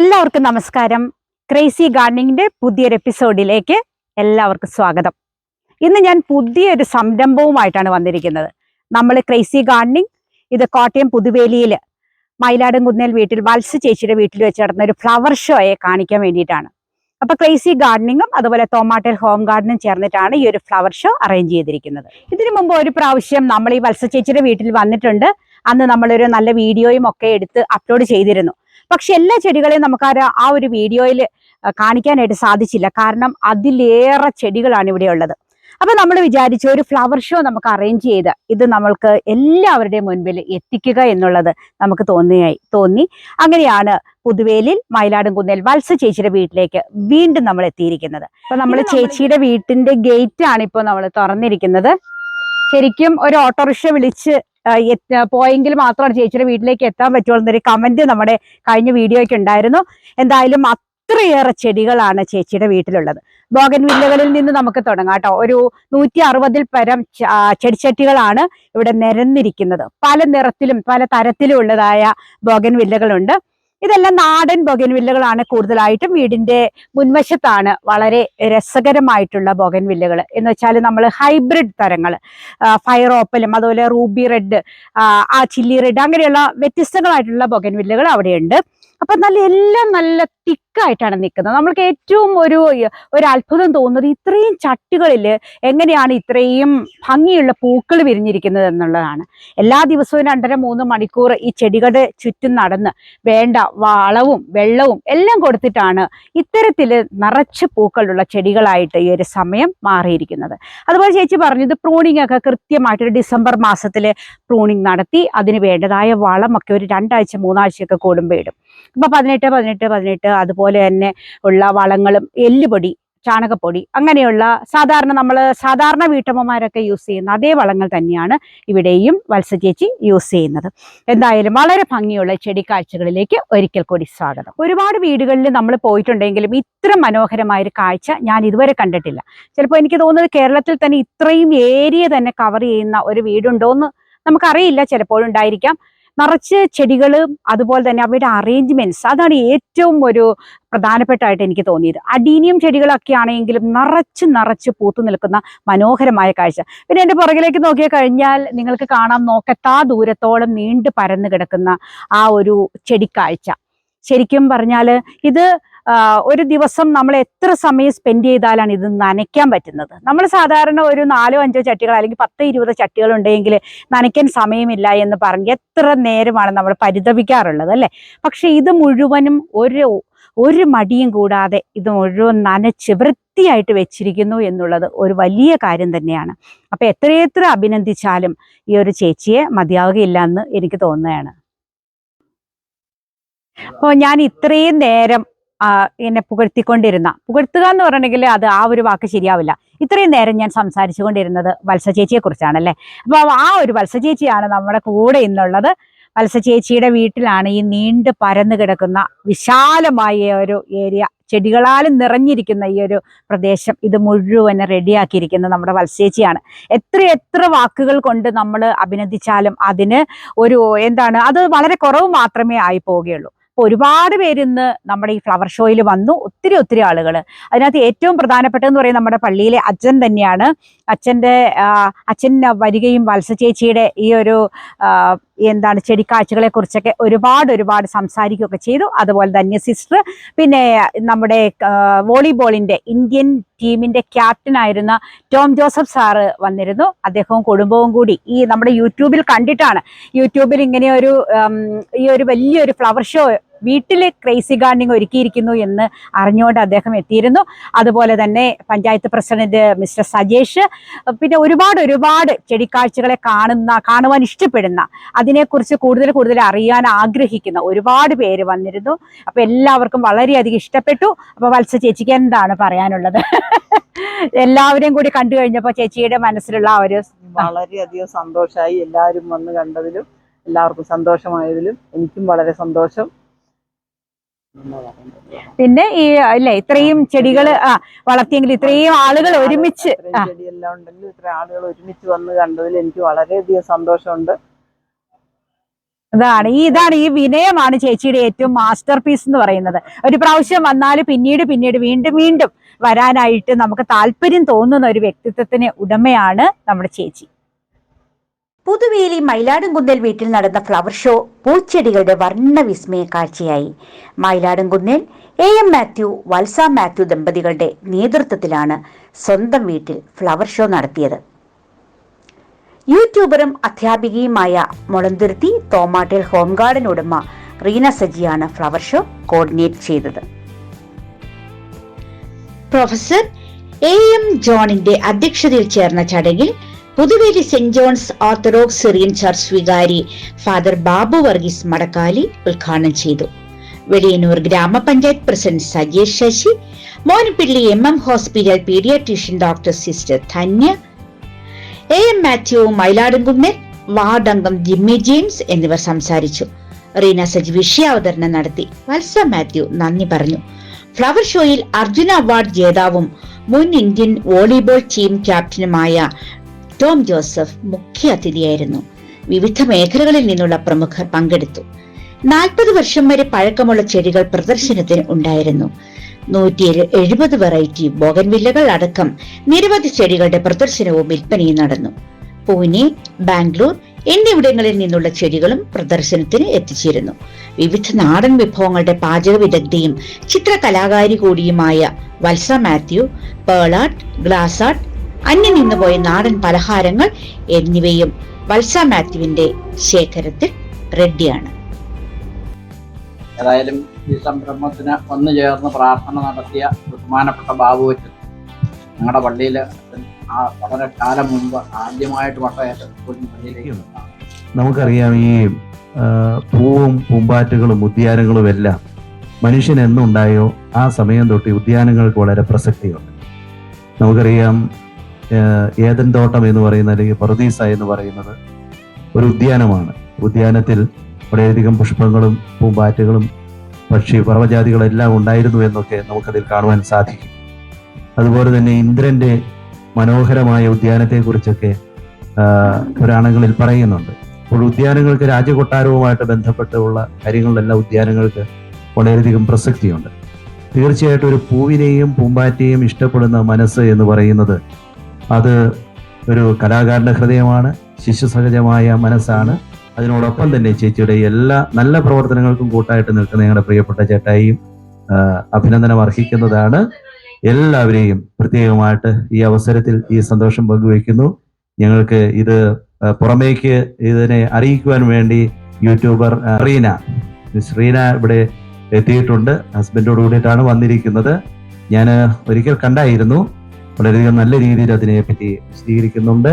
എല്ലാവർക്കും നമസ്കാരം. ക്രേസി ഗാർഡനിങ്ങിന്റെ പുതിയൊരു എപ്പിസോഡിലേക്ക് എല്ലാവർക്കും സ്വാഗതം. ഇന്ന് ഞാൻ പുതിയൊരു സംരംഭവുമായിട്ടാണ് വന്നിരിക്കുന്നത്. നമ്മൾ ക്രേസി ഗാർഡനിങ് ഇത് കോട്ടയം പുതുവേലിയിൽ മയിലാടും കുന്നേൽ വീട്ടിൽ വത്സ ചേച്ചിയുടെ വീട്ടിൽ വെച്ച് നടന്ന ഒരു ഫ്ലവർ ഷോയെ കാണിക്കാൻ വേണ്ടിയിട്ടാണ്. അപ്പൊ ക്രേസി ഗാർഡനിങ്ങും അതുപോലെ തോമാട്ടൽ ഹോം ഗാർഡനും ചേർന്നിട്ടാണ് ഈ ഒരു ഫ്ലവർ ഷോ അറേഞ്ച് ചെയ്തിരിക്കുന്നത്. ഇതിനു മുമ്പ് ഒരു പ്രാവശ്യം നമ്മൾ ഈ വത്സ ചേച്ചിയുടെ വീട്ടിൽ വന്നിട്ടുണ്ട്. അന്ന് നമ്മളൊരു നല്ല വീഡിയോയും ഒക്കെ എടുത്ത് അപ്ലോഡ് ചെയ്തിരുന്നു. പക്ഷെ എല്ലാ ചെടികളെയും നമുക്ക് ആ ഒരു- വീഡിയോയിൽ കാണിക്കാനായിട്ട് സാധിച്ചില്ല. കാരണം അതിലേറെ ചെടികളാണ് ഇവിടെ ഉള്ളത്. അപ്പൊ നമ്മൾ വിചാരിച്ചു ഒരു ഫ്ലവർ ഷോ നമുക്ക് അറേഞ്ച് ചെയ്ത് ഇത് നമ്മൾക്ക് എല്ലാവരുടെയും മുൻപിൽ എത്തിക്കുക എന്നുള്ളത് നമുക്ക് തോന്നിയായി തോന്നി. അങ്ങനെയാണ് പുതുവേലിൽ മയിലാടും കുന്നേൽ വത്സ ചേച്ചിയുടെ വീട്ടിലേക്ക് വീണ്ടും നമ്മൾ എത്തിയിരിക്കുന്നത്. അപ്പൊ നമ്മൾ ചേച്ചിയുടെ വീട്ടിന്റെ ഗേറ്റ് ആണ് ഇപ്പോൾ നമ്മൾ തുറന്നിരിക്കുന്നത്. ശരിക്കും ഒരു ഓട്ടോറിക്ഷ വിളിച്ച് പോയെങ്കിൽ മാത്രമാണ് ചേച്ചിയുടെ വീട്ടിലേക്ക് എത്താൻ പറ്റുള്ളൂ എന്നൊരു കമന്റ് നമ്മുടെ കഴിഞ്ഞ വീഡിയോയ്ക്ക് ഉണ്ടായിരുന്നു. എന്തായാലും അത്രയേറെ ചെടികളാണ് ചേച്ചിയുടെ വീട്ടിലുള്ളത്. ബോഗൻ വില്ലകളിൽ നിന്ന് നമുക്ക് തുടങ്ങാം കേട്ടോ. ഒരു നൂറ്റി അറുപതിൽ പരം ചെടിച്ചട്ടികളാണ് ഇവിടെ നിരന്നിരിക്കുന്നത്. പല നിറത്തിലും പല തരത്തിലും ഉള്ളതായ ബോഗൻ വില്ലകളുണ്ട് ഇതെല്ലാം നാടൻ ബൊഗൻ വില്ലകളാണ് കൂടുതലായിട്ടും വീടിന്റെ മുൻവശത്താണ്. വളരെ രസകരമായിട്ടുള്ള ബൊഗൻ വില്ലകൾ എന്ന് വെച്ചാൽ നമ്മൾ ഹൈബ്രിഡ് തരങ്ങൾ ഫയർ ഓപ്പലും അതുപോലെ റൂബി റെഡ് ആ ചില്ലി റെഡ് അങ്ങനെയുള്ള വ്യത്യസ്തങ്ങളായിട്ടുള്ള ബൊഗൻ വില്ലകൾ അവിടെയുണ്ട്. അപ്പൊ നല്ല എല്ലാം നല്ല തിക്കായിട്ടാണ് നിൽക്കുന്നത് നമ്മൾക്ക് ഏറ്റവും ഒരു ഒരു അത്ഭുതം തോന്നുന്നത് ഇത്രയും ചട്ടികളിൽ എങ്ങനെയാണ് ഇത്രയും ഭംഗിയുള്ള പൂക്കൾ വിരിഞ്ഞിരിക്കുന്നത് എന്നുള്ളതാണ്. എല്ലാ ദിവസവും രണ്ടര മൂന്ന് മണിക്കൂർ ഈ ചെടികളുടെ ചുറ്റും നടന്ന് വേണ്ട വളവും വെള്ളവും എല്ലാം കൊടുത്തിട്ടാണ് ഇത്തരത്തിൽ നിറച്ച് പൂക്കളുള്ള ചെടികളായിട്ട് ഈ ഒരു സമയം മാറിയിരിക്കുന്നത്. അതുപോലെ ചേച്ചി പറഞ്ഞത് പ്രൂണിംഗ് ഒക്കെ കൃത്യമായിട്ട് ഡിസംബർ മാസത്തിൽ പ്രൂണിംഗ് നടത്തി അതിന് വേണ്ടതായ വളമൊക്കെ ഒരു രണ്ടാഴ്ച മൂന്നാഴ്ചയൊക്കെ കൂടുമ്പോൾ ഇടും. അപ്പൊ പതിനെട്ട് പതിനെട്ട് പതിനെട്ട് അതുപോലെ തന്നെ ഉള്ള വളങ്ങളും എല്ലുപൊടി ചാണകപ്പൊടി അങ്ങനെയുള്ള സാധാരണ നമ്മൾ സാധാരണ വീട്ടമ്മമാരൊക്കെ യൂസ് ചെയ്യുന്ന അതേ വളങ്ങൾ തന്നെയാണ് ഇവിടെയും വത്സ ചേച്ചി യൂസ് ചെയ്യുന്നത്. എന്തായാലും വളരെ ഭംഗിയുള്ള ചെടി കാഴ്ചകളിലേക്ക് ഒരിക്കൽ കൂടി സ്വാഗതം. ഒരുപാട് വീടുകളിൽ നമ്മൾ പോയിട്ടുണ്ടെങ്കിലും ഇത്ര മനോഹരമായ ഒരു കാഴ്ച ഞാൻ ഇതുവരെ കണ്ടിട്ടില്ല. ചിലപ്പോൾ എനിക്ക് തോന്നുന്നത് കേരളത്തിൽ തന്നെ ഇത്രയും ഏരിയ തന്നെ കവർ ചെയ്യുന്ന ഒരു വീടുണ്ടോ എന്ന് നമുക്കറിയില്ല. ചിലപ്പോഴുണ്ടായിരിക്കാം. നിറച്ച് ചെടികളും അതുപോലെ തന്നെ അവയുടെ അറേഞ്ച്മെന്റ്സ് അതാണ് ഏറ്റവും ഒരു പ്രധാനപ്പെട്ടായിട്ട് എനിക്ക് തോന്നിയത്. അഡീനിയം ചെടികളൊക്കെ ആണെങ്കിലും നിറച്ച് നിറച്ച് പൂത്തു നിൽക്കുന്ന മനോഹരമായ കാഴ്ച. പിന്നെ എന്റെ പുറകിലേക്ക് നോക്കിയാൽ കഴിഞ്ഞാൽ നിങ്ങൾക്ക് കാണാം നോക്കത്താ ദൂരത്തോളം നീണ്ടു പരന്നു കിടക്കുന്ന ആ ഒരു ചെടിക്കാഴ്ച. ശരിക്കും പറഞ്ഞാൽ ഇത് ഒരു ദിവസം നമ്മൾ എത്ര സമയം സ്പെൻഡ് ചെയ്താലാണ് ഇത് നനയ്ക്കാൻ പറ്റുന്നത്? നമ്മൾ സാധാരണ ഒരു നാലോ അഞ്ചോ ചട്ടികൾ അല്ലെങ്കിൽ പത്ത് ഇരുപത് ചട്ടികൾ ഉണ്ടെങ്കിൽ നനയ്ക്കാൻ സമയമില്ല എന്ന് പറഞ്ഞ് എത്ര നേരമാണ് നമ്മൾ പരിതപിക്കാറുള്ളത് അല്ലേ? പക്ഷെ ഇത് മുഴുവനും ഒരു ഒരു മടിയും കൂടാതെ ഇത് മുഴുവൻ നനച്ച് വൃത്തിയായിട്ട് വെച്ചിരിക്കുന്നു എന്നുള്ളത് ഒരു വലിയ കാര്യം തന്നെയാണ്. അപ്പൊ എത്രയെത്ര അഭിനന്ദിച്ചാലും ഈ ഒരു ചേച്ചിയെ മതിയാവുകയില്ല എന്ന് എനിക്ക് തോന്നുകയാണ്. അപ്പോൾ ഞാൻ ഇത്രയും നേരം എന്നെ പുകഴ്ത്തിക്കൊണ്ടിരുന്ന. പുകഴ്ത്തുക എന്ന് പറഞ്ഞെങ്കിൽ അത് ആ ഒരു വാക്ക് ശരിയാവില്ല. ഇത്രയും നേരം ഞാൻ സംസാരിച്ചു കൊണ്ടിരുന്നത് വത്സ ചേച്ചിയെ കുറിച്ചാണല്ലേ? അപ്പോൾ ആ ഒരു വത്സ ചേച്ചിയാണ് നമ്മുടെ കൂടെ ഇന്നുള്ളത്. വത്സ ചേച്ചിയുടെ വീട്ടിലാണ് ഈ നീണ്ട് പരന്നു കിടക്കുന്ന വിശാലമായ ഒരു ഏരിയ. ചെടികളാലും നിറഞ്ഞിരിക്കുന്ന ഈ ഒരു പ്രദേശം ഇത് മുഴുവൻ റെഡിയാക്കിയിരിക്കുന്നത് നമ്മുടെ വത്സേച്ചിയാണ് എത്ര എത്ര വാക്കുകൾ കൊണ്ട് നമ്മൾ അഭിനന്ദിച്ചാലും അതിന് ഒരു എന്താണ് അത് വളരെ കുറവ് മാത്രമേ ആയി പോവുകയുള്ളൂ. അപ്പൊ ഒരുപാട് പേര് ഇന്ന് നമ്മുടെ ഈ ഫ്ലവർ ഷോയിൽ വന്നു. ഒത്തിരി ഒത്തിരി ആളുകൾ അതിനകത്ത് ഏറ്റവും പ്രധാനപ്പെട്ടതെന്ന് പറയുന്നത് നമ്മുടെ പള്ളിയിലെ അച്ഛൻ തന്നെയാണ്. അച്ഛന്റെ അച്ഛൻ വരികയും വത്സ ചേച്ചിയുടെ ഈ ഒരു എന്താണ് ചെടിക്കാഴ്ചകളെ കുറിച്ചൊക്കെ ഒരുപാട് ഒരുപാട് സംസാരിക്കുകയൊക്കെ ചെയ്തു. അതുപോലെ തന്നെ സിസ്റ്റർ പിന്നെ നമ്മുടെ വോളിബോളിന്റെ ഇന്ത്യൻ ടീമിന്റെ ക്യാപ്റ്റൻ ആയിരുന്ന ടോം ജോസഫ് സാറ് വന്നിരുന്നു. അദ്ദേഹവും കുടുംബവും കൂടി ഈ നമ്മുടെ യൂട്യൂബിൽ കണ്ടിട്ടാണ്. യൂട്യൂബിൽ ഇങ്ങനെ ഒരു ഈ ഒരു വലിയൊരു ഫ്ലവർ ഷോ വീട്ടിലെ ക്രേസി ഗാർഡനിങ് ഒരുക്കിയിരിക്കുന്നു എന്ന് അറിഞ്ഞുകൊണ്ട് അദ്ദേഹം എത്തിയിരുന്നു. അതുപോലെ തന്നെ പഞ്ചായത്ത് പ്രസിഡന്റ് മിസ്റ്റർ സജേഷ് പിന്നെ ഒരുപാട് ഒരുപാട് ചെടിക്കാഴ്ചകളെ കാണുന്ന കാണുവാൻ ഇഷ്ടപ്പെടുന്ന അതിനെക്കുറിച്ച് കൂടുതൽ കൂടുതൽ അറിയാൻ ആഗ്രഹിക്കുന്ന ഒരുപാട് പേര് വന്നിരുന്നു. അപ്പൊ എല്ലാവർക്കും വളരെയധികം ഇഷ്ടപ്പെട്ടു. അപ്പൊ വത്സ ചേച്ചിക്ക് എന്താണ് പറയാനുള്ളത്? എല്ലാവരെയും കൂടി കണ്ടു കഴിഞ്ഞപ്പോൾ ചേച്ചിയുടെ മനസ്സിലുള്ള ഒരു വളരെയധികം സന്തോഷമായി എല്ലാവരും വന്ന് കണ്ടതിലും എല്ലാവർക്കും സന്തോഷമായതിലും എനിക്കും വളരെ സന്തോഷം. പിന്നെ ഈ അല്ലേ ഇത്രയും ചെടികൾ ആ വളർത്തിയെങ്കിൽ ഇത്രയും ആളുകൾ ഒരുമിച്ച്. ചെടിയെല്ലാം ഉണ്ടെങ്കിൽ ഇത്ര ആളുകൾ ഒരുമിച്ച് വന്ന് കണ്ടതിൽ എനിക്ക് വളരെയധികം സന്തോഷമുണ്ട്. ഇതാണ് ഈ ഇതാണ് ഈ വിനയമാണ് ചേച്ചിയുടെ ഏറ്റവും മാസ്റ്റർ പീസ് എന്ന് പറയുന്നത്. ഒരു പ്രാവശ്യം വന്നാൽ പിന്നീട് പിന്നീട് വീണ്ടും വീണ്ടും വരാനായിട്ട് നമുക്ക് താല്പര്യം തോന്നുന്ന ഒരു വ്യക്തിത്വത്തിന് ഉടമയാണ് നമ്മുടെ ചേച്ചി. പുതുവേലി മയിലാടുംകുന്നേൽ വീട്ടിൽ നടന്ന ഫ്ലവർ ഷോ പൂച്ചെടികളുടെ വർണ വിസ്മയ കാഴ്ചയായി. മയിലാടുംകുന്നേൽ എ എം മാത്യു വത്സ മാത്യു ദമ്പതികളുടെ നേതൃത്വത്തിലാണ് സ്വന്തം വീട്ടിൽ ഫ്ലവർ ഷോ നടത്തിയത്. യൂട്യൂബറും അധ്യാപികയുമായ മുളന്തുരുത്തി തോമാട്ടിൽ ഹോം ഗാർഡൻ ഉടമ റീന സജിയാണ് ഫ്ലവർ ഷോ കോർഡിനേറ്റ് ചെയ്തത്. പ്രൊഫസർ എ എം ജോണിന്റെ അധ്യക്ഷതയിൽ ചേർന്ന ചടങ്ങിൽ Puthuvely saint John's orthodox Syrian church വികാരി ഫാദർ ബാബു വർഗീസ് മടക്കാലി ഉദ്ഘാടനം ചെയ്തു. Veliyannoor grama panchayat president Sajeesh Sasi Monappilly M M hospital paediatrician doctor sister Dhanya A M Mathew Mayiladumkunnel ward അംഗം Jimmy James എന്നിവർ സംസാരിച്ചു. റീന സജി വിഷയാവതരണം നടത്തി. വത്സ മാത്യു നന്ദി പറഞ്ഞു. ഫ്ലവർ ഷോയിൽ അർജുന അവാർഡ് ജേതാവും മുൻ ഇന്ത്യൻ വോളിബോൾ ടീം ക്യാപ്റ്റനുമായ ടോം ജോസഫ് മുഖ്യ അതിഥിയായിരുന്നു. വിവിധ മേഖലകളിൽ നിന്നുള്ള പ്രമുഖർ പങ്കെടുത്തു. നാൽപ്പത് വർഷം വരെ പഴക്കമുള്ള ചെടികൾ പ്രദർശനത്തിന് ഉണ്ടായിരുന്നു. നൂറ്റി എഴുപത് വെറൈറ്റി ബോഗൻവില്ലകൾ അടക്കം നിരവധി ചെടികളുടെ പ്രദർശനവും വിൽപ്പനയും നടന്നു. പൂനെ ബാംഗ്ലൂർ എന്നിവിടങ്ങളിൽ നിന്നുള്ള ചെടികളും പ്രദർശനത്തിന് എത്തിച്ചിരുന്നു. വിവിധ നാടൻ വിഭവങ്ങളുടെ പാചക വിദഗ്ധയും ചിത്രകലാകാരി കൂടിയുമായ വത്സ മാത്യു പേളാട്ട് ഗ്ലാസാട്ട് അന്യം നിന്നുപോയ നാടൻ പലഹാരങ്ങൾ എന്നിവയും വത്സ മാത്യുവിന്റെ ശേഖരത്തിൽ റെഡിയാണ് ഏതായാലും ഈ സംരംഭത്തിന് വന്നു ചേർന്ന് പ്രാർത്ഥന നടത്തിയ ബഹുമാനപ്പെട്ട ബാബു വെച്ച് ഞങ്ങളുടെ പള്ളിയിൽ ആ വളരെ കാലം മുമ്പ് ആദ്യമായിട്ട് വട്ടയേറ്റ പള്ളിയിലേക്ക്. നമുക്കറിയാം ഈ പൂവും പൂമ്പാറ്റുകളും ഉദ്യാനങ്ങളും എല്ലാം മനുഷ്യൻ എന്നുണ്ടായോ ആ സമയം തൊട്ട് ഉദ്യാനങ്ങൾക്ക് വളരെ പ്രസക്തിയുണ്ട് നമുക്കറിയാം ആ, ഏദൻ തോട്ടം എന്ന് പറയുന്ന അല്ലെങ്കിൽ പറുദീസ എന്ന് പറയുന്നത് ഒരു ഉദ്യാനമാണ്. ഉദ്യാനത്തിൽ വളരെയധികം പുഷ്പങ്ങളും പൂമ്പാറ്റകളും പക്ഷി പർവജാതികളെല്ലാം ഉണ്ടായിരുന്നു എന്നൊക്കെ നമുക്കതിൽ കാണുവാൻ സാധിക്കും. അതുപോലെ തന്നെ ഇന്ദ്രന്റെ മനോഹരമായ ഉദ്യാനത്തെക്കുറിച്ചൊക്കെ പുരാണങ്ങളിൽ പറയുന്നുണ്ട്. അപ്പോൾ ഉദ്യാനങ്ങൾക്ക് രാജകൊട്ടാരവുമായിട്ട് ബന്ധപ്പെട്ടുള്ള കാര്യങ്ങളിലെല്ലാം ഉദ്യാനങ്ങൾക്ക് വളരെയധികം പ്രസക്തിയുണ്ട്. തീർച്ചയായിട്ടും ഒരു പൂവിനെയും പൂമ്പാറ്റയും ഇഷ്ടപ്പെടുന്ന മനസ്സ് എന്ന് പറയുന്നത് അത് ഒരു കലാകാരന്റെ ഹൃദയമാണ് ശിശു സഹജമായ മനസ്സാണ്. അതിനോടൊപ്പം തന്നെ ചേച്ചിയുടെ എല്ലാ നല്ല പ്രവർത്തനങ്ങൾക്കും കൂട്ടായിട്ട് നിൽക്കുന്ന ഞങ്ങളുടെ പ്രിയപ്പെട്ട ചേട്ടായിയും അഭിനന്ദനം അർഹിക്കുന്നതാണ്. എല്ലാവരെയും പ്രത്യേകമായിട്ട് ഈ അവസരത്തിൽ ഈ സന്തോഷം പങ്കുവയ്ക്കുന്നു. ഞങ്ങൾക്ക് ഇത് പുറമേക്ക് ഇതിനെ അറിയിക്കുവാൻ വേണ്ടി യൂട്യൂബർ റീന റീന ഇവിടെ എത്തിയിട്ടുണ്ട്. ഹസ്ബൻഡോട് കൂടിയിട്ടാണ് വന്നിരിക്കുന്നത്. ഞാൻ ഒരിക്കൽ കണ്ടായിരുന്നു. വളരെയധികം നല്ല രീതിയിൽ അതിനെപ്പറ്റി വിശദീകരിക്കുന്നുണ്ട്.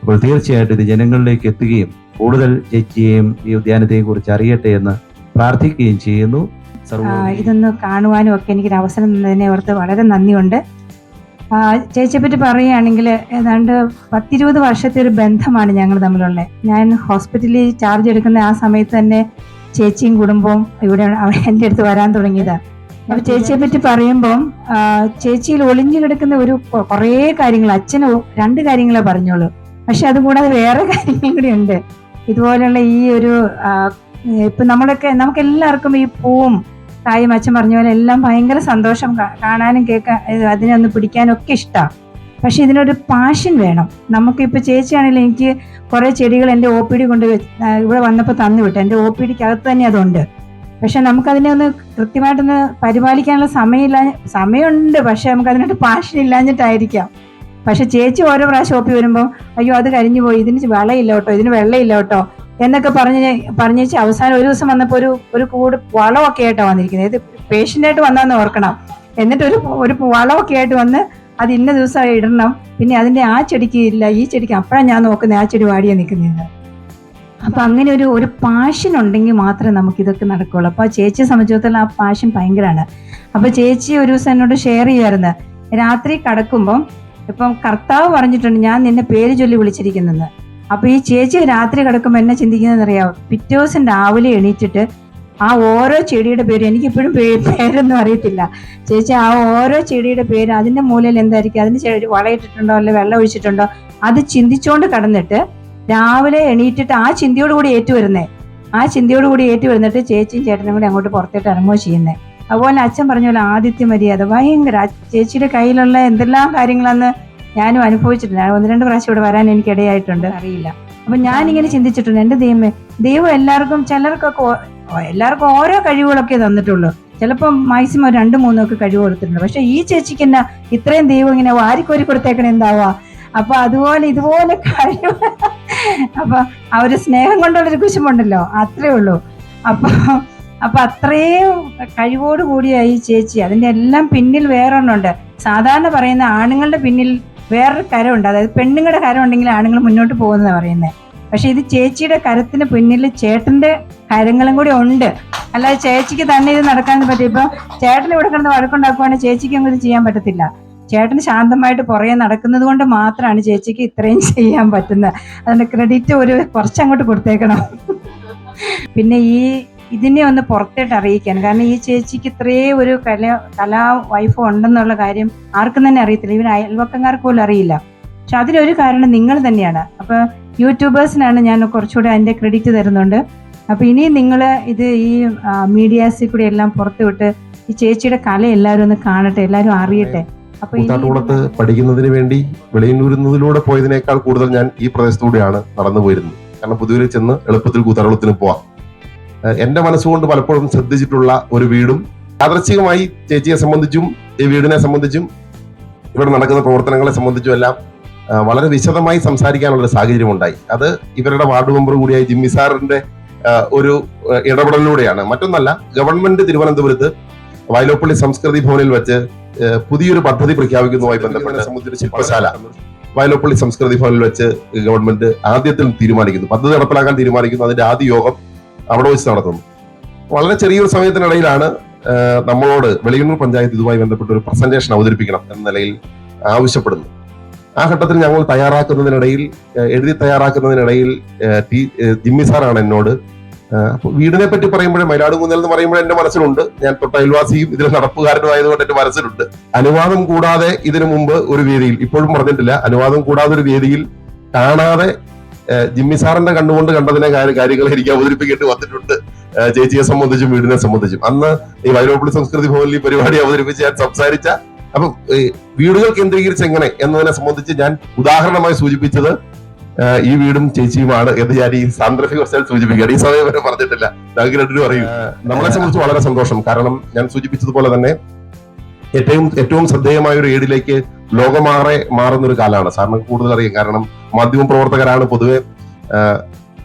അപ്പോൾ തീർച്ചയായിട്ടും ഇത് ജനങ്ങളിലേക്ക് എത്തുകയും കൂടുതൽ ചേച്ചിയെയും ഈ ഉദ്യാനത്തെയും കുറിച്ച് അറിയട്ടെ എന്ന് പ്രാർത്ഥിക്കുകയും ചെയ്യുന്നു. ഇതൊന്ന് കാണുവാനും ഒക്കെ എനിക്കൊരു അവസരം തന്നതിനെ ഓർത്ത് വളരെ നന്ദിയുണ്ട്. ചേച്ചിയെ പറ്റി പറയുകയാണെങ്കിൽ ഏതാണ്ട് പത്തിരുപത് വർഷത്തെ ഒരു ബന്ധമാണ് ഞങ്ങൾ തമ്മിലുള്ളത്. ഞാൻ ഹോസ്പിറ്റലിൽ ചാർജ് എടുക്കുന്ന ആ സമയത്ത് തന്നെ ചേച്ചിയും കുടുംബവും ഇവിടെ എന്റെ അടുത്ത് വരാൻ തുടങ്ങിയതാണ്. അപ്പൊ ചേച്ചിയെ പറ്റി പറയുമ്പം ചേച്ചിയിൽ ഒളിഞ്ഞു കിടക്കുന്ന ഒരു കുറേ കാര്യങ്ങൾ അച്ഛന് രണ്ട് കാര്യങ്ങളെ പറഞ്ഞോളൂ. പക്ഷെ അതുകൂടാതെ വേറെ കാര്യങ്ങൾ കൂടി ഉണ്ട്. ഇതുപോലെയുള്ള ഈ ഒരു ഇപ്പൊ നമ്മളൊക്കെ നമുക്ക് എല്ലാവർക്കും ഈ പൂവും തായും അച്ഛൻ പറഞ്ഞ പോലെ എല്ലാം ഭയങ്കര സന്തോഷം കാണാനും കേൾക്കാൻ അതിനെ ഒന്ന് പിടിക്കാനും ഒക്കെ ഇഷ്ടമാണ് പക്ഷെ ഇതിനൊരു പാഷൻ വേണം. നമുക്കിപ്പോൾ ചേച്ചിയാണെങ്കിൽ എനിക്ക് കുറേ ചെടികൾ എന്റെ ഒ പി ഡി കൊണ്ട് ഇവിടെ വന്നപ്പോൾ തന്നു വിട്ടു. എന്റെ ഒ പി ഡിക്ക് അകത്ത് തന്നെ അതുണ്ട്. പക്ഷെ നമുക്കതിനെ ഒന്ന് കൃത്യമായിട്ടൊന്ന് പരിപാലിക്കാനുള്ള സമയമില്ല സമയമുണ്ട്. പക്ഷെ നമുക്ക് അതിനായിട്ട് പാഷൻ ഇല്ലാഞ്ഞിട്ടായിരിക്കാം. പക്ഷെ ചേച്ചി ഓരോ പ്രാവശ്യം ഒപ്പി വരുമ്പോൾ അയ്യോ അത് കരിഞ്ഞു പോയി. ഇതിന് വളയില്ല കേട്ടോ. ഇതിന് വെള്ളമില്ല കേട്ടോ. എന്നൊക്കെ പറഞ്ഞ് പറഞ്ഞേച്ച് അവസാനം ഒരു ദിവസം വന്നപ്പോൾ ഒരു ഒരു കൂട് വളമൊക്കെ ആയിട്ടാണ് വന്നിരിക്കുന്നത്. ഇത് പേഷ്യന്റായിട്ട് വന്നാന്ന് ഓർക്കണം. എന്നിട്ട് ഒരു ഒരു വളമൊക്കെ ആയിട്ട് വന്ന് അത് ഇന്ന ദിവസം ഇടണം. പിന്നെ അതിന്റെ ആ ചെടിക്ക് ഇല്ല ഈ ചെടിക്ക് അപ്പോഴാണ് ഞാൻ നോക്കുന്നത് ആ ചെടി വാടിയാണ് നിൽക്കുന്നത്. അപ്പൊ അങ്ങനെ ഒരു ഒരു പാഷൻ ഉണ്ടെങ്കിൽ മാത്രമേ നമുക്ക് ഇതൊക്കെ നടക്കുള്ളൂ. അപ്പൊ ആ ചേച്ചിയെ സംബന്ധിച്ചിടത്തോളം ആ പാഷൻ ഭയങ്കരമാണ്. അപ്പൊ ചേച്ചി ഒരു ദിവസം എന്നോട് ഷെയർ ചെയ്യാറുണ്ട് രാത്രി കടക്കുമ്പം ഇപ്പം കർത്താവ് പറഞ്ഞിട്ടുണ്ട് ഞാൻ നിന്നെ പേര് ചൊല്ലി വിളിച്ചിരിക്കുന്നെന്ന്. അപ്പൊ ഈ ചേച്ചി രാത്രി കിടക്കുമ്പോൾ എന്നെ ചിന്തിക്കുന്നതെന്ന് അറിയാമോ പിറ്റേ ദിവസം രാവിലെ എണീറ്റിട്ട് ആ ഓരോ ചെടിയുടെ പേര് എനിക്കിപ്പോഴും പേരൊന്നും അറിയത്തില്ല. ചേച്ചി ആ ഓരോ ചെടിയുടെ പേര് അതിന്റെ മൂലയിൽ എന്തായിരിക്കും? അതിന് വളയിട്ടിട്ടുണ്ടോ അല്ലെ വെള്ളം ഒഴിച്ചിട്ടുണ്ടോ? അത് ചിന്തിച്ചുകൊണ്ട് കടന്നിട്ട് രാവിലെ എണീറ്റിട്ട് ആ ചിന്തയോട് കൂടി ഏറ്റുവരുന്നേ ആ ചിന്തയോടുകൂടി ഏറ്റു വരുന്നിട്ട് ചേച്ചിയും ചേട്ടനും കൂടി അങ്ങോട്ട് പുറത്തേട്ട് ഇറങ്ങുകയോ ചെയ്യുന്നേ. അതുപോലെ അച്ഛൻ പറഞ്ഞ പോലെ ആദിത്യ മര്യാദ ഭയങ്കര ചേച്ചിയുടെ കയ്യിലുള്ള എന്തെല്ലാം കാര്യങ്ങളാന്ന് ഞാനും അനുഭവിച്ചിട്ടുണ്ട്. ഞാൻ ഒന്ന് രണ്ട് പ്രാവശ്യം ഇവിടെ വരാൻ എനിക്ക് ഇടയായിട്ടുണ്ട് അറിയില്ല. അപ്പൊ ഇങ്ങനെ ചിന്തിച്ചിട്ടുണ്ട്. എന്റെ ദൈവമേ ദൈവം എല്ലാവർക്കും ചിലർക്കൊക്കെ എല്ലാവർക്കും ഓരോ കഴിവുകളൊക്കെ തന്നിട്ടുള്ളൂ. ചിലപ്പോൾ മാക്സിമം രണ്ട് മൂന്നൊക്കെ കഴിവ് കൊടുത്തിട്ടുണ്ട്. പക്ഷെ ഈ ചേച്ചിക്ക് എന്നാ ഇത്രയും ദൈവം ഇങ്ങനെ വാരിക്കോരി കൊടുത്തേക്കണ എന്താവാ? അപ്പൊ അതുപോലെ ഇതുപോലെ കഴിവ് അപ്പൊ ആ ഒരു സ്നേഹം കൊണ്ടുള്ളൊരു കുശുമുണ്ടല്ലോ അത്രേ ഉള്ളൂ. അപ്പൊ അപ്പൊ അത്രയും കഴിവോട് കൂടിയായി ചേച്ചി അതിന്റെ എല്ലാം പിന്നിൽ വേറൊന്നുണ്ട്. സാധാരണ പറയുന്ന ആണുങ്ങളുടെ പിന്നിൽ വേറൊരു കരമുണ്ട്. അതായത് പെണ്ണുങ്ങളുടെ കരം ഉണ്ടെങ്കിൽ ആണുങ്ങൾ മുന്നോട്ട് പോകുന്നതാണ് പറയുന്നത് പക്ഷെ ഇത് ചേച്ചിയുടെ കരത്തിന് പിന്നിൽ ചേട്ടന്റെ കരങ്ങളും കൂടി ഉണ്ട്. അല്ലാതെ ചേച്ചിക്ക് തന്നെ ഇത് നടക്കാൻ പറ്റും ഇപ്പൊ ചേട്ടൻ ഇവിടെ കിടന്ന് വഴക്കുണ്ടാക്കുവാണെങ്കിൽ ചേച്ചിക്ക് ഒന്നും ഇത് ചെയ്യാൻ പറ്റത്തില്ല. ചേട്ടന് ശാന്തമായിട്ട് പുറകെ നടക്കുന്നത് കൊണ്ട് മാത്രമാണ് ചേച്ചിക്ക് ഇത്രയും ചെയ്യാൻ പറ്റുന്നത്. അതുകൊണ്ട് ക്രെഡിറ്റ് ഒരു കുറച്ചങ്ങോട്ട് കൊടുത്തേക്കണം. പിന്നെ ഈ ഇതിനെ ഒന്ന് പുറത്തേട്ട് അറിയിക്കാൻ. കാരണം ഈ ചേച്ചിക്ക് ഇത്രേ ഒരു കല കലാ വൈഫ് ഉണ്ടെന്നുള്ള കാര്യം ആർക്കും തന്നെ അറിയത്തില്ല. ഇവർ അയൽവക്കക്കാർക്ക് പോലും അറിയില്ല. പക്ഷെ അതിനൊരു കാരണം നിങ്ങൾ തന്നെയാണ്. അപ്പൊ യൂട്യൂബേഴ്സിനാണ് ഞാൻ കുറച്ചുകൂടെ അതിന്റെ ക്രെഡിറ്റ് തരുന്നുണ്ട്. അപ്പൊ ഇനി നിങ്ങൾ ഇത് ഈ മീഡിയാസിൽ കൂടെ എല്ലാം പുറത്തു വിട്ട് ഈ ചേച്ചിയുടെ കല എല്ലാവരും ഒന്ന് കാണട്ടെ എല്ലാവരും അറിയട്ടെ. കൂത്താട്ടുകുളത്ത് പഠിക്കുന്നതിന് വേണ്ടി വെളിയന്നൂരുന്നതിലൂടെ പോയതിനേക്കാൾ കൂടുതൽ ഞാൻ ഈ പ്രദേശത്തൂടെയാണ് നടന്നു പോയിരുന്നത് കാരണം പുതുവിൽ ചെന്ന് എളുപ്പത്തിൽ കൂത്താട്ടുകുളത്തിന് പോവാം. എന്റെ മനസ്സുകൊണ്ട് പലപ്പോഴും ശ്രദ്ധിച്ചിട്ടുള്ള ഒരു വീടും യാദർച്ഛികമായി ചേച്ചിയെ സംബന്ധിച്ചും ഈ വീടിനെ സംബന്ധിച്ചും ഇവിടെ നടക്കുന്ന പ്രവർത്തനങ്ങളെ സംബന്ധിച്ചും എല്ലാം വളരെ വിശദമായി സംസാരിക്കാനുള്ള ഒരു സാഹചര്യം ഉണ്ടായി. അത് ഇവരുടെ വാർഡ് മെമ്പർ കൂടിയായ ജിമ്മി സാറിന്റെ ഒരു ഇടപെടലിലൂടെയാണ്. മറ്റൊന്നല്ല ഗവൺമെന്റ് തിരുവനന്തപുരത്ത് വയലോപ്പള്ളി സംസ്കൃതി ഭവനിൽ വെച്ച് പുതിയൊരു പദ്ധതി പ്രഖ്യാപിക്കുന്നതുമായി ബന്ധപ്പെട്ട് സമുദ്ര ശില്പശാല വയലോപ്പള്ളി സംസ്കൃതി ഭവനിൽ വെച്ച് ഗവൺമെന്റ് ആദ്യത്തിൽ തീരുമാനിക്കുന്നു. പദ്ധതി നടപ്പിലാക്കാൻ തീരുമാനിക്കുന്നു. അതിന്റെ ആദ്യ യോഗം അവിടെ വെച്ച് നടത്തുന്നു. വളരെ ചെറിയൊരു സമയത്തിനിടയിലാണ് നമ്മളോട് വെളിയന്നൂർ പഞ്ചായത്ത് ഇതുമായി ബന്ധപ്പെട്ട് ഒരു പ്രസന്റേഷൻ അവതരിപ്പിക്കണം എന്ന നിലയിൽ ആവശ്യപ്പെടുന്നു. ആ ഘട്ടത്തിൽ ഞങ്ങൾ തയ്യാറാക്കുന്നതിനിടയിൽ എഴുതി തയ്യാറാക്കുന്നതിനിടയിൽ ടി ജിമ്മി സാറാണ് എന്നോട് വീടിനെ പറ്റി പറയുമ്പോഴേ മൈലാട് കുന്നൽ എന്ന് പറയുമ്പോഴേ എന്റെ മനസ്സിലുണ്ട്. ഞാൻ തൊട്ട അയൽവാസിയും ഇതിൽ നടപ്പുകാരനും ആയതുകൊണ്ട് എന്റെ മനസ്സിലുണ്ട്. അനുവാദം കൂടാതെ ഇതിനു മുമ്പ് ഒരു വേദിയിൽ ഇപ്പോഴും പറഞ്ഞിട്ടില്ല അനുവാദം കൂടാതെ ഒരു വേദിയിൽ കാണാതെ ജിമ്മി സാറിന്റെ കണ്ണുകൊണ്ട് കണ്ടതിനെ കാര്യ- കാര്യങ്ങൾ എനിക്ക് അവതരിപ്പിക്കേണ്ടി വന്നിട്ടുണ്ട്. ചേച്ചിയെ സംബന്ധിച്ചും വീടിനെ സംബന്ധിച്ചും. അന്ന് ഈ വൈലോപ്പള്ളി സംസ്കൃതി ഭവനിൽ ഈ പരിപാടി അവതരിപ്പിച്ച് ഞാൻ സംസാരിച്ച അപ്പം വീടുകൾ കേന്ദ്രീകരിച്ച് എങ്ങനെ എന്നതിനെ സംബന്ധിച്ച് ഞാൻ ഉദാഹരണമായി സൂചിപ്പിച്ചത് ഈ വീടും ചേച്ചിയുമാണ് എന്ന് ഞാൻ ഈ സാന്ദ്രഫിക വശാൽ സൂചിപ്പിക്കുകയാണ്. ഈ സമയം വരെ പറഞ്ഞിട്ടില്ല. ഞങ്ങൾക്ക് രണ്ടിനും അറിയും നമ്മളെ സംബന്ധിച്ച് വളരെ സന്തോഷം. കാരണം ഞാൻ സൂചിപ്പിച്ചതുപോലെ തന്നെ ഏറ്റവും ഏറ്റവും ശ്രദ്ധേയമായ ഒരു ഏടിലേക്ക് ലോകമാറെ മാറുന്ന ഒരു കാലമാണ്. സാറിന് കൂടുതൽ അറിയാം. കാരണം മാധ്യമ പ്രവർത്തകരാണ് പൊതുവെ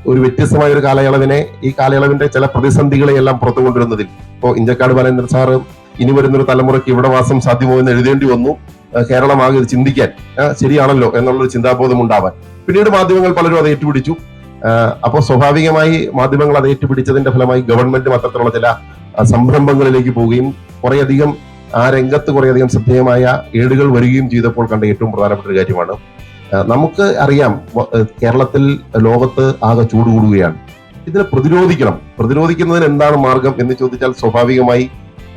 ഒരു വ്യത്യസ്തമായ ഒരു കാലയളവിനെ ഈ കാലയളവിന്റെ ചില പ്രതിസന്ധികളെ എല്ലാം പുറത്തു കൊണ്ടുവരുന്നതിൽ. ഇപ്പോ ഇഞ്ചക്കാട് ബാലേന്ദ്രൻ സാറ് ഇനി വരുന്നൊരു തലമുറയ്ക്ക് ഇവിടെ വാസം സാധ്യമോ എന്ന് എഴുതേണ്ടി വന്നു. കേരളമാകെ ഇത് ചിന്തിക്കാൻ ശരിയാണല്ലോ എന്നുള്ളൊരു ചിന്താബോധം ഉണ്ടാവാൻ പിന്നീട് മാധ്യമങ്ങൾ പലരും അത് ഏറ്റുപിടിച്ചു. അപ്പോൾ സ്വാഭാവികമായി മാധ്യമങ്ങൾ അത് ഏറ്റുപിടിച്ചതിന്റെ ഫലമായി ഗവൺമെന്റ് അത്തരത്തിലുള്ള ചില സംരംഭങ്ങളിലേക്ക് പോവുകയും കുറേയധികം ആ രംഗത്ത് കുറേയധികം ശ്രദ്ധേയമായ ഏടുകൾ വരികയും ചെയ്തപ്പോൾ കണ്ട ഏറ്റവും പ്രധാനപ്പെട്ട ഒരു കാര്യമാണ് നമുക്ക് അറിയാം കേരളത്തിൽ ലോകത്ത് ആകെ ചൂടുകൂടുകയാണ് ഇതിനെ പ്രതിരോധിക്കണം. പ്രതിരോധിക്കുന്നതിന് എന്താണ് മാർഗം എന്ന് ചോദിച്ചാൽ സ്വാഭാവികമായി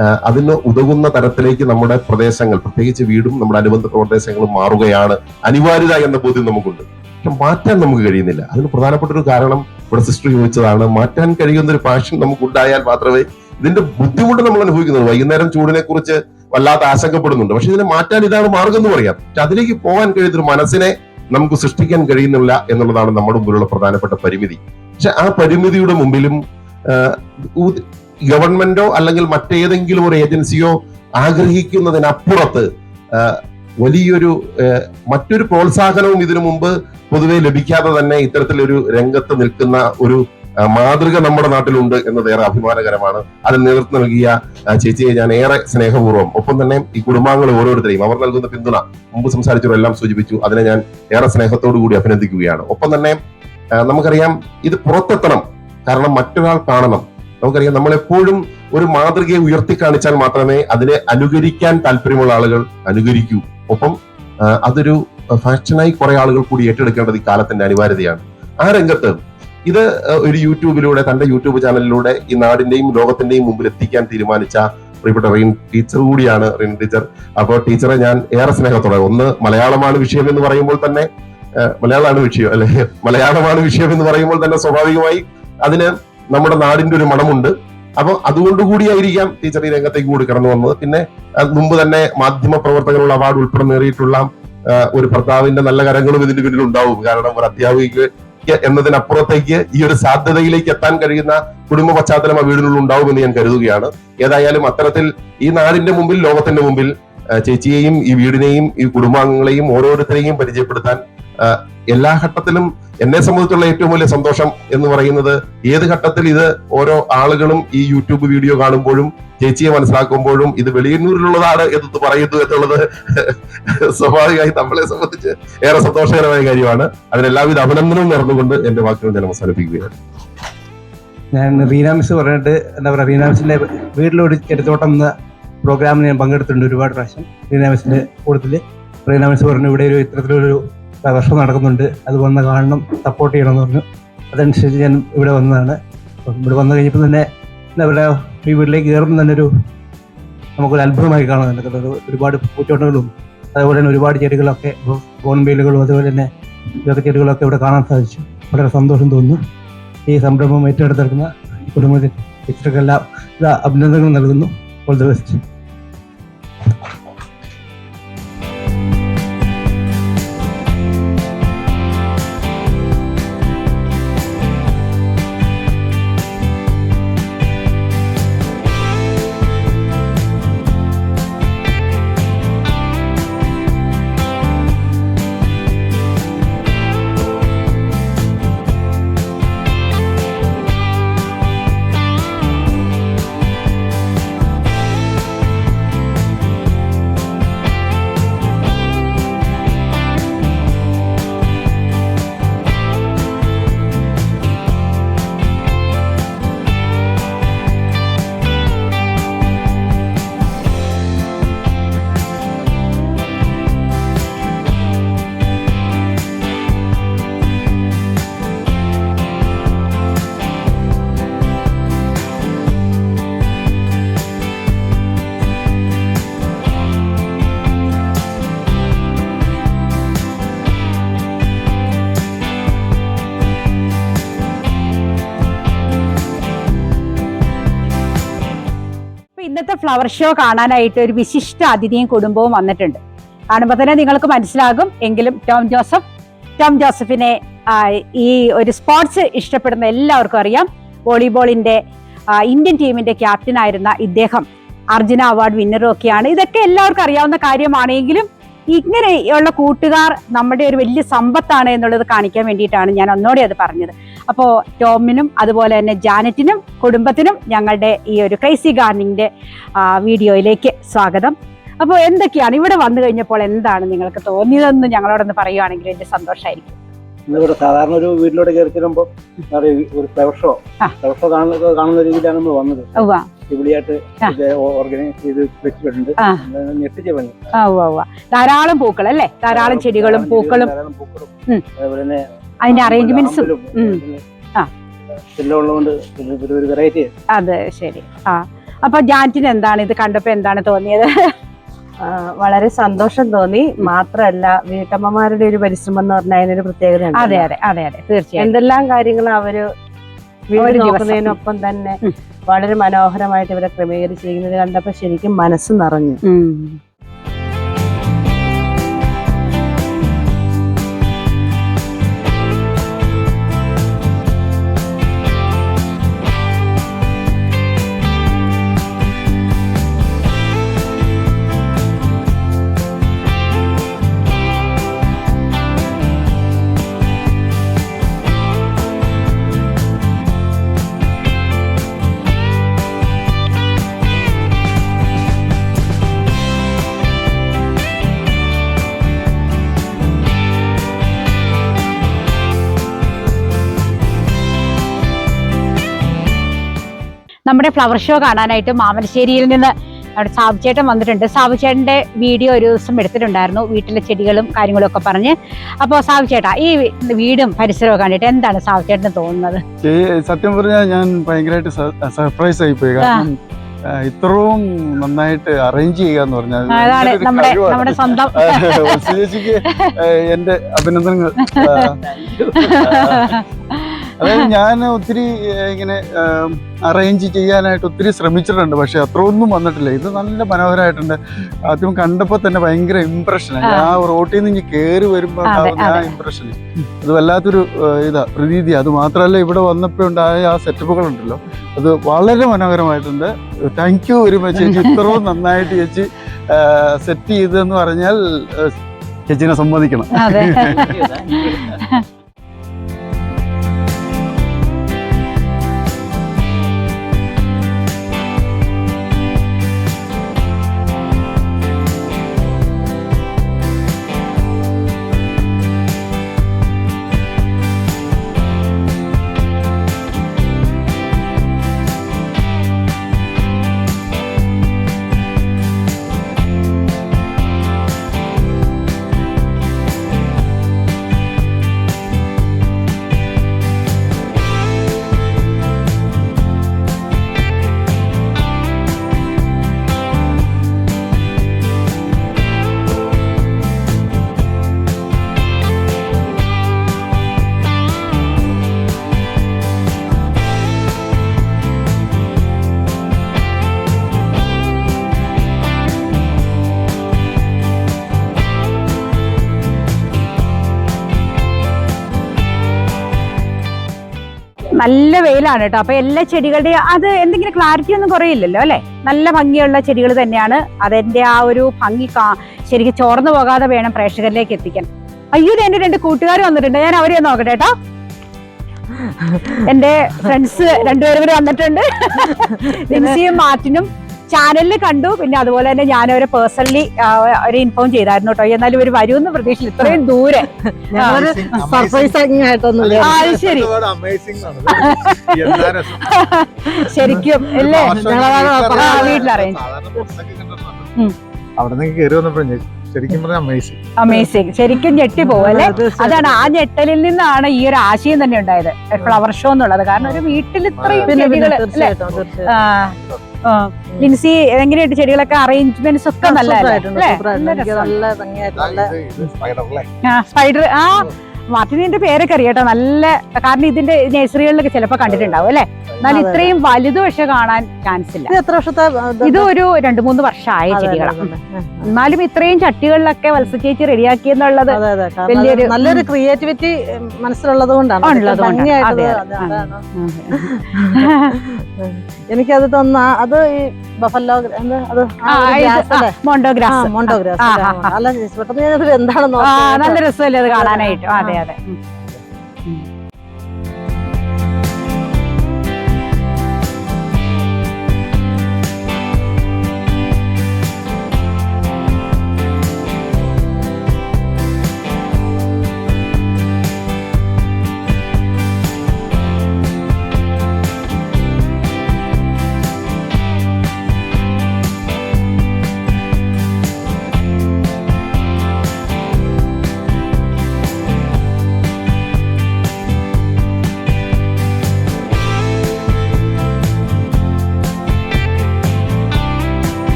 അതിന് ഉതകുന്ന തരത്തിലേക്ക് നമ്മുടെ പ്രദേശങ്ങൾ പ്രത്യേകിച്ച് വീടും നമ്മുടെ അനുബന്ധ പ്രദേശങ്ങളും മാറുകയാണ്. അനിവാര്യത എന്ന ബോധ്യം നമുക്കുണ്ട്. പക്ഷെ മാറ്റാൻ നമുക്ക് കഴിയുന്നില്ല. അതിന് പ്രധാനപ്പെട്ട ഒരു കാരണം ഇവിടെ സിസ്റ്റർ ചോദിച്ചതാണ്. മാറ്റാൻ കഴിയുന്ന ഒരു പാഷൻ നമുക്ക് ഉണ്ടായാൽ മാത്രമേ ഇതിന്റെ ബുദ്ധിമുട്ട് നമ്മൾ അനുഭവിക്കുന്നുള്ളൂ. വൈകുന്നേരം ചൂടിനെ കുറിച്ച് വല്ലാത്ത ആശങ്കപ്പെടുന്നുണ്ട്. പക്ഷെ ഇതിനെ മാറ്റാൻ ഇതാണ് മാർഗം എന്ന് പറയാം. പക്ഷെ അതിലേക്ക് പോകാൻ കഴിയുന്ന ഒരു മനസ്സിനെ നമുക്ക് സൃഷ്ടിക്കാൻ കഴിയുന്നില്ല എന്നുള്ളതാണ് നമ്മുടെ മുമ്പിലുള്ള പ്രധാനപ്പെട്ട പരിമിതി. പക്ഷെ ആ പരിമിതിയുടെ മുമ്പിലും ഗവൺമെന്റോ അല്ലെങ്കിൽ മറ്റേതെങ്കിലും ഒരു ഏജൻസിയോ ആഗ്രഹിക്കുന്നതിനപ്പുറത്ത് വലിയൊരു മറ്റൊരു പ്രോത്സാഹനവും ഇതിനു മുമ്പ് പൊതുവെ ലഭിക്കാതെ തന്നെ ഇത്തരത്തിലൊരു രംഗത്ത് നിൽക്കുന്ന ഒരു മാതൃക നമ്മുടെ നാട്ടിലുണ്ട് എന്നത് ഏറെ അഭിമാനകരമാണ്. അതിന് നേതൃത്വം നൽകിയ ചേച്ചിയെ ഞാൻ ഏറെ സ്നേഹപൂർവം ഒപ്പം തന്നെ ഈ കുടുംബാംഗങ്ങൾ ഓരോരുത്തരെയും അവർ നൽകുന്ന പിന്തുണ മുമ്പ് സംസാരിച്ചവരെല്ലാം സൂചിപ്പിച്ചു. അതിനെ ഞാൻ ഏറെ സ്നേഹത്തോടു കൂടി അഭിനന്ദിക്കുകയാണ്. ഒപ്പം തന്നെ നമുക്കറിയാം ഇത് പുറത്തെത്തണം. കാരണം മറ്റൊരാൾ കാണണം. നമുക്കറിയാം നമ്മൾ എപ്പോഴും ഒരു മാതൃകയെ ഉയർത്തി കാണിച്ചാൽ മാത്രമേ അതിനെ അനുകരിക്കാൻ താല്പര്യമുള്ള ആളുകൾ അനുകരിക്കൂ. ഒപ്പം അതൊരു ഫാഷനായി കുറെ ആളുകൾ കൂടി ഏറ്റെടുക്കേണ്ടത് ഈ കാലത്തിന്റെ അനിവാര്യതയാണ്. ആ രംഗത്ത് ഇത് ഒരു യൂട്യൂബിലൂടെ തന്റെ യൂട്യൂബ് ചാനലിലൂടെ ഈ നാടിന്റെയും ലോകത്തിന്റെയും മുമ്പിൽ എത്തിക്കാൻ തീരുമാനിച്ച പ്രിയപ്പെട്ട റീൻ ടീച്ചർ കൂടിയാണ് റീൻ ടീച്ചർ. അപ്പോൾ ടീച്ചറെ ഞാൻ ഏറെ സ്നേഹത്തോടെ ഒന്ന് മലയാളമാണ് വിഷയം എന്ന് പറയുമ്പോൾ തന്നെ മലയാളമാണ് വിഷയം അല്ലെ? മലയാളമാണ് വിഷയം എന്ന് പറയുമ്പോൾ തന്നെ സ്വാഭാവികമായി അതിന് നമ്മുടെ നാടിന്റെ ഒരു മണമുണ്ട്. അപ്പൊ അതുകൊണ്ടുകൂടിയായിരിക്കാം ടീച്ചർ ഈ രംഗത്തേക്ക് കൂടി കടന്നു വന്നത്. പിന്നെ മുമ്പ് തന്നെ മാധ്യമ പ്രവർത്തകരുള്ള അവാർഡ് ഉൾപ്പെടെ നേറിയിട്ടുള്ള ഒരു ഭർത്താവിന്റെ നല്ല കരങ്ങളും ഇതിന്റെ പിന്നിൽ ഉണ്ടാവും. കാരണം ഒരു അധ്യാപിക എന്നതിനപ്പുറത്തേക്ക് ഈ ഒരു സാധ്യതയിലേക്ക് എത്താൻ കഴിയുന്ന കുടുംബ പശ്ചാത്തലം ആ വീടിനുള്ളിൽ ഉണ്ടാവുമെന്ന് ഞാൻ കരുതുകയാണ്. ഏതായാലും അത്തരത്തിൽ ഈ നാടിന്റെ മുമ്പിൽ ലോകത്തിന്റെ മുമ്പിൽ ചേച്ചിയെയും ഈ വീടിനെയും ഈ കുടുംബാംഗങ്ങളെയും ഓരോരുത്തരെയും പരിചയപ്പെടുത്താൻ എല്ലാ ഘട്ടത്തിലും എന്നെ സംബന്ധിച്ചുള്ള ഏറ്റവും വലിയ സന്തോഷം എന്ന് പറയുന്നത് ഏത് ഘട്ടത്തിൽ ഇത് ഓരോ ആളുകളും ഈ യൂട്യൂബ് വീഡിയോ കാണുമ്പോഴും ചേച്ചിയെ മനസ്സിലാക്കുമ്പോഴും ഇത് വെളിയന്നൂരിലുള്ളതാണ് എന്ന് പറയുന്നു എന്നുള്ളത് സ്വാഭാവികമായി നമ്മളെ സംബന്ധിച്ച് ഏറെ സന്തോഷകരമായ കാര്യമാണ്. അതിനെല്ലാവിധ അഭിനന്ദനവും നേർന്നുകൊണ്ട് എന്റെ വാക്കുകൾ ഞാൻ അവസാനിപ്പിക്കുകയാണ്. ഞാൻ റീന മിസ് പറഞ്ഞിട്ട് എന്താ പറയുക റീന മിസ്സിന്റെ വീട്ടിലൊരു ചെറുത്തോട്ടം എന്ന പ്രോഗ്രാമിൽ ഞാൻ പങ്കെടുത്തിട്ടുണ്ട് ഒരുപാട് പ്രാവശ്യം. റീന കൂടുതൽ കൂട്ടത്തിൽ റീന മിസ് പറഞ്ഞു ഇവിടെ ഒരു ഇത്തരത്തിലൊരു വർഷം നടക്കുന്നുണ്ട്. അത് വന്ന് കാണണം സപ്പോർട്ട് ചെയ്യണമെന്ന് പറഞ്ഞു. അതനുസരിച്ച് ഞാൻ ഇവിടെ വന്നതാണ്. ഇവിടെ വന്നു കഴിഞ്ഞപ്പോൾ തന്നെ എന്താ ഈ വീട്ടിലേക്ക് കയറുമ്പോൾ തന്നെ ഒരു നമുക്കൊരു അത്ഭുതമായി കാണുന്നുണ്ട് നടക്കുന്നത് ഒരു- ഒരുപാട് പൂച്ചോട്ടങ്ങളും അതുപോലെ തന്നെ ഒരുപാട് ചെടികളൊക്കെ ബോൺബെയിലുകളും അതുപോലെ തന്നെ ഇതൊക്കെ ചെടികളൊക്കെ ഇവിടെ കാണാൻ സാധിച്ചു. വളരെ സന്തോഷം തോന്നുന്നു. ഈ സംരംഭം ഏറ്റെടുത്തിരിക്കുന്ന കുടുംബത്തിൽ ടീച്ചർക്കെല്ലാം അഭിനന്ദനങ്ങൾ നൽകുന്നു. All the best flower show കാണാനായിട്ട് ഒരു വിശിഷ്ട അതിഥിയും കുടുംബവും വന്നിട്ടുണ്ട്. കാണുമ്പോൾ തന്നെ നിങ്ങൾക്ക് മനസ്സിലാകും. എങ്കിലും ടോം ജോസഫ് ടോം ജോസഫിനെ ഈ ഒരു സ്പോർട്സ് ഇഷ്ടപ്പെടുന്ന എല്ലാവർക്കും അറിയാം. വോളിബോളിന്റെ ഇന്ത്യൻ ടീമിന്റെ ക്യാപ്റ്റൻ ആയിരുന്ന ഇദ്ദേഹം അർജുന അവാർഡ് വിന്നറും ഒക്കെയാണ്. ഇതൊക്കെ എല്ലാവർക്കും അറിയാവുന്ന കാര്യമാണെങ്കിലും ഇങ്ങനെയുള്ള കൂട്ടുകാർ നമ്മുടെ ഒരു വലിയ സമ്പത്താണ് എന്നുള്ളത് കാണിക്കാൻ വേണ്ടിയിട്ടാണ് ഞാൻ ഒന്നോടെ അത് പറഞ്ഞത്. അപ്പോൾ ടോമിനും അതുപോലെ തന്നെ ജാനറ്റിനും കുടുംബത്തിനും ഞങ്ങളുടെ ഈ ഒരു ക്രൈസി ഗാർഡനിങ്ങിന്റെ വീഡിയോയിലേക്ക് സ്വാഗതം. അപ്പോൾ എന്തൊക്കെയാണ്? ഇവിടെ വന്നു കഴിഞ്ഞപ്പോൾ എന്താണ് നിങ്ങൾക്ക് തോന്നിയതെന്ന് ഞങ്ങളോടൊന്ന് പറയുവാണെങ്കിൽ എന്റെ സന്തോഷമായിരിക്കും ഇവിടെ സാധാരണ ഒരു വീട്ടിലോട്ട് കയറി ചെല്ലുമ്പോൾ ഒരു ഫ്ലവർ ഷോ ആ. ഫ്ലവർ ഷോ കാണുന്ന കാണുന്ന രീതിയിലാണ് നമ്മൾ വന്നത്. അടിപൊളിയായിട്ട്. ഓർഗനൈസ് ചെയ്ത് വെച്ചിട്ടുണ്ട്. ഞെട്ടിച്ച് ധാരാളം പൂക്കൾ അല്ലേ ധാരാളം ചെടികളും പൂക്കളും. അതുപോലെ തന്നെ അതിന്റെ അറേഞ്ച്മെന്റ്സ് അതെ ആ. ശരി. ആ. അപ്പൊ ജാറ്റിന് എന്താണ്? ഇത് കണ്ടപ്പോ എന്താണ് തോന്നിയത്? വളരെ സന്തോഷം തോന്നി. മാത്രല്ല വീട്ടമ്മമാരുടെ ഒരു പരിശ്രമം എന്ന് പറഞ്ഞാൽ അതിനൊരു പ്രത്യേകത അതെ അതെ അതെ അതെ. തീർച്ചയായും. എന്തെല്ലാം കാര്യങ്ങൾ അവർ വീട്. നോക്കുന്നതിനൊപ്പം തന്നെ വളരെ മനോഹരമായിട്ട് ഇവരെ ക്രമീകരിച്ചിരിക്കുന്നത് കണ്ടപ്പോൾ ശരിക്കും മനസ്സ് നിറഞ്ഞു. നമ്മുടെ ഫ്ലവർ ഷോ കാണാനായിട്ട് മാമലശ്ശേരിയിൽ നിന്ന് അവിടെ സാബുചേട്ടൻ വന്നിട്ടുണ്ട്. സാബുചേട്ടന്റെ വീഡിയോ ഒരു ദിവസം എടുത്തിട്ടുണ്ടായിരുന്നു. വീട്ടിലെ ചെടികളും കാര്യങ്ങളും ഒക്കെ പറഞ്ഞ്. അപ്പോൾ സാബുചേട്ടാ ഈ വീടും പരിസരവും കണ്ടിട്ട് എന്താണ് സാബുചേട്ടന് തോന്നുന്നത്? സത്യം പറഞ്ഞാൽ ഞാൻ ഭയങ്കരമായിട്ട് സർപ്രൈസ് ആയിപ്പോയി കാരണം ആ, ഇത്രയും നന്നായിട്ട് അറേഞ്ച് ചെയ്യുക എന്ന് പറഞ്ഞാൽ നമ്മുടെ നമ്മുടെ ചേച്ചിക്ക് എന്റെ അഭിനന്ദനങ്ങൾ. അതായത് ഞാൻ ഒത്തിരി ഇങ്ങനെ അറേഞ്ച് ചെയ്യാനായിട്ട് ഒത്തിരി ശ്രമിച്ചിട്ടുണ്ട്. പക്ഷെ അത്ര ഒന്നും വന്നിട്ടില്ല. ഇത് നല്ല മനോഹരമായിട്ടുണ്ട് ആദ്യം കണ്ടപ്പോൾ തന്നെ ഭയങ്കര ഇമ്പ്രഷനാണ് ആ. ആ റോട്ടിൽ നിന്ന് ഇനി കയറി വരുമ്പോൾ ഉണ്ടാവുന്ന ആ. ഇമ്പ്രഷൻ അത് വല്ലാത്തൊരു ഇതാ പ്രതീതി. അത് മാത്രമല്ല ഇവിടെ വന്നപ്പോൾ ഉണ്ടായ ആ സെറ്റപ്പുകൾ ഉണ്ടല്ലോ. അത് വളരെ മനോഹരമായിട്ടുണ്ട്. താങ്ക് യു വെരി മച്ച് ചേച്ചി. ഇത്രയും നന്നായിട്ട് ചേച്ചി സെറ്റ് ചെയ്തതെന്ന് പറഞ്ഞാൽ ചേച്ചിനെ സമ്മതിക്കണം. വെയിലാണ് കേട്ടോ. അപ്പൊ എല്ലാ ചെടികളുടെയും അത് എന്തെങ്കിലും ക്ലാരിറ്റി ഒന്നും കുറയില്ലല്ലോ അല്ലെ? നല്ല ഭംഗിയുള്ള ചെടികൾ തന്നെയാണ്. അതെന്റെ ആ ഒരു ഭംഗി കാ ശരിക്കും ചോർന്നു പോകാതെ വേണം പ്രേക്ഷകരിലേക്ക് എത്തിക്കാൻ. അയ്യോ എന്റെ രണ്ട് കൂട്ടുകാർ വന്നിട്ടുണ്ട്. ഞാൻ അവരെ നോക്കട്ടെ കേട്ടോ. എന്റെ ഫ്രണ്ട്സ് രണ്ടുപേരും വന്നിട്ടുണ്ട്. ലിൻസിയും മാർട്ടിനും ചാനലിൽ കണ്ടു. പിന്നെ അതുപോലെ തന്നെ ഞാൻ അവരെ പേഴ്സണലി ഒരു ഇൻഫോം ചെയ്തായിരുന്നു കേട്ടോ. എന്നാലും ഇവർ വരുമെന്ന് പ്രതീക്ഷിച്ചു ഇത്രയും ദൂരെ. സർപ്രൈസ് ആയിട്ടൊന്നും ശരി. ശരിക്കും അല്ലേ? വീട്ടിൽ അറേഞ്ച് അവിടെ നിന്ന് കയറി വന്നപ്പോഴേ ശരിക്കും പറഞ്ഞ അമേസിംഗ് അമേസിങ് ശരിക്കും ഞെട്ടി പോകും അല്ലേ? അതാണ് ആ ഞെട്ടലിൽ നിന്നാണ് ഈ ഒരു ആശയം തന്നെ ഉണ്ടായത്. ഫ്ലവർ ഷോ എന്നുള്ളത്. കാരണം ഒരു വീട്ടിൽ ഇത്രയും ലിൻസി എങ്ങനെയുണ്ട് ചെടികളൊക്കെ? അറേഞ്ച്മെന്റ്സ് ഒക്കെ നല്ല സ്പൈഡർ ആ മാർട്ടിനിന്റെ പേരൊക്കെ അറിയാട്ടോ. നല്ല കാരണം ഇതിന്റെ നഴ്സറികളിലൊക്കെ ചിലപ്പോ കണ്ടിട്ടുണ്ടാവും അല്ലെ? എന്നാൽ ഇത്രയും വലുത് പക്ഷെ കാണാൻ ചാൻസ് ഇല്ല. ഇത് എത്ര വർഷത്തെ ഇത് ഒരു രണ്ടു മൂന്ന് വർഷമായ ചെടികളാണ്. എന്നാലും ഇത്രയും ചട്ടികളിലൊക്കെ വത്സ ചേച്ചി റെഡിയാക്കി എന്നുള്ളത് വലിയൊരു- നല്ലൊരു ക്രിയേറ്റിവിറ്റി മനസ്സിലുള്ളത് കൊണ്ടാണ്. എനിക്കത് തന്ന അത് ഈ ബഫല്ലോ മോണ്ടോഗ്രാഫ് അത് ആ ആ, ഒരു ഇത് ഗ്രാസ് അല്ലേ? പെട്ടെന്ന് ഞാനത് നല്ല രസമല്ലേ അത് കാണാനായിട്ട്? അതെ അതെ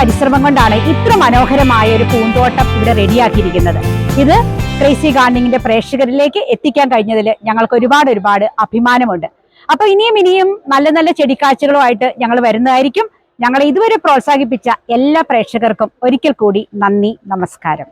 പരിശ്രമം കൊണ്ടാണ് ഇത്ര മനോഹരമായ ഒരു പൂന്തോട്ടം ഇവിടെ റെഡിയാക്കിയിരിക്കുന്നത്. ഇത് ക്രേസി ഗാർഡനിങ്ങിന്റെ പ്രേക്ഷകരിലേക്ക് എത്തിക്കാൻ കഴിഞ്ഞതിൽ ഞങ്ങൾക്ക് ഒരുപാട് ഒരുപാട് അഭിമാനമുണ്ട്. അപ്പൊ ഇനിയും ഇനിയും നല്ല നല്ല ചെടിക്കാഴ്ചകളുമായിട്ട് ഞങ്ങൾ വരുന്നതായിരിക്കും. ഞങ്ങളെ ഇതുവരെ പ്രോത്സാഹിപ്പിച്ച എല്ലാ പ്രേക്ഷകർക്കും ഒരിക്കൽ കൂടി നന്ദി നമസ്കാരം.